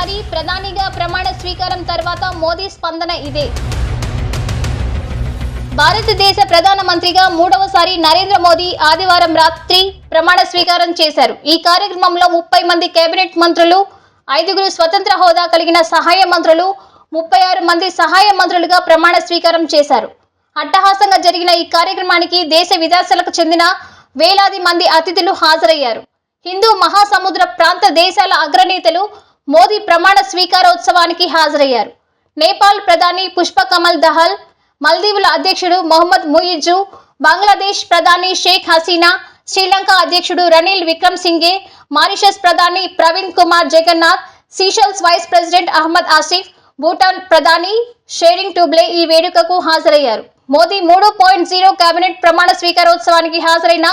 మూడవసారి ప్రధానిగా ప్రమాణ స్వీకారం తర్వాత మోదీ స్పందన ఇదే. భారతదేశ ప్రధానమంత్రిగా మూడవసారి నరేంద్ర మోదీ ఆదివారం రాత్రి ప్రమాణ స్వీకారం చేశారు. ఈ కార్యక్రమంలో ముప్పై మంది కేబినెట్ మంత్రులు ఐదుగురు స్వతంత్ర హోదా కలిగిన సహాయ మంత్రులు ముప్పై ఆరు మంది సహాయ మంత్రులుగా ప్రమాణ స్వీకారం చేశారు. అట్టహాసంగా జరిగిన ఈ కార్యక్రమానికి దేశ విదేశాలకు చెందిన వేలాది మంది అతిథులు హాజరయ్యారు. హిందూ మహాసముద్ర ప్రాంత దేశాల అగ్రనేతలు మోదీ ప్రమాణ స్వీకారోత్సవానికి హాజరయ్యారు. నేపాల్ ప్రధాని పుష్పకమల్ దహల్ మల్దీవుల అధ్యక్షుడు మొహమ్మద్ ముయిజు బంగ్లాదేశ్ ప్రధాని షేక్ హసీనా శ్రీలంక అధ్యక్షుడు రనిల్ విక్రమ్ సింగే మారిషస్ ప్రధాని Pravind Kumar Jugnauth Seychelles vice president Ahmed Afif Bhutan ప్రధాని షేరింగ్ టూబ్లే ఈ వేడుకకు హాజరయ్యారు. మోదీ మూడు పాయింట్ జీరో కేబినెట్ ప్రమాణ స్వీకారోత్సవానికి హాజరైన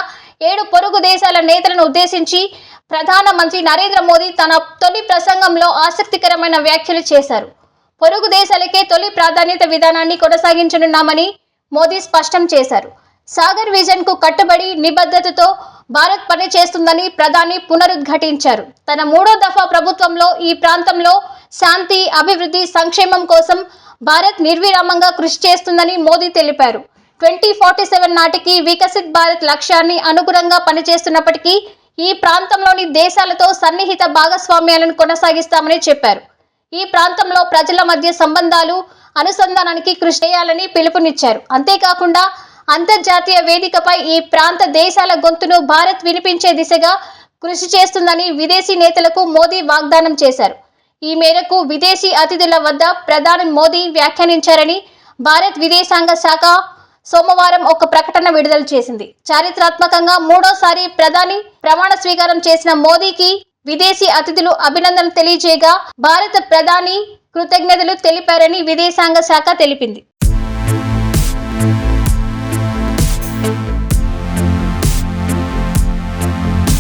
ఏడు పొరుగు దేశాల నేతలను ఉద్దేశించి ప్రధానమంత్రి నరేంద్ర మోదీ తన తొలి ప్రసంగంలో ఆసక్తికరమైన వ్యాఖ్యలు చేశారు. పొరుగు దేశాలకే తొలి ప్రాధాన్యత విధానాన్ని కొనసాగించనున్నామని మోదీ స్పష్టం చేశారు. సాగర్ విజన్కు కట్టుబడి నిబద్ధతతో భారత్ పనిచేస్తుందని ప్రధాని పునరుద్ఘాటించారు. తన మూడో దఫా ప్రభుత్వంలో ఈ ప్రాంతంలో శాంతి అభివృద్ధి సంక్షేమం కోసం భారత్ నిర్విరామంగా కృషి చేస్తుందని మోదీ తెలిపారు. ట్వంటీ ఫార్టీ సెవెన్ నాటికి వికసిత్ భారత్ లక్ష్యాన్ని అనుగుణంగా పనిచేస్తున్నప్పటికీ ఈ ప్రాంతంలోని దేశాలతో సన్నిహిత భాగస్వామ్యాలను కొనసాగిస్తామని చెప్పారు. ఈ ప్రాంతంలో ప్రజల మధ్య సంబంధాలు అనుసంధానానికి కృషి చేయాలని పిలుపునిచ్చారు. అంతేకాకుండా అంతర్జాతీయ వేదికపై ఈ ప్రాంత దేశాల గొంతును భారత్ వినిపించే దిశగా కృషి చేస్తుందని విదేశీ నేతలకు మోదీ వాగ్దానం చేశారు. ఈ మేరకు విదేశీ అతిథుల వద్ద ప్రధాని మోదీ వ్యాఖ్యానించారని భారత్ విదేశాంగ శాఖ సోమవారం ఒక ప్రకటన విడుదల చేసింది. చారిత్రాత్మకంగా మూడోసారి ప్రధాని ప్రమాణ స్వీకారం చేసిన మోదీకి విదేశీ అతిథులు అభినందనలు తెలియజేయగా భారత ప్రధాని కృతజ్ఞతలు తెలిపారని విదేశాంగ శాఖ తెలిపింది.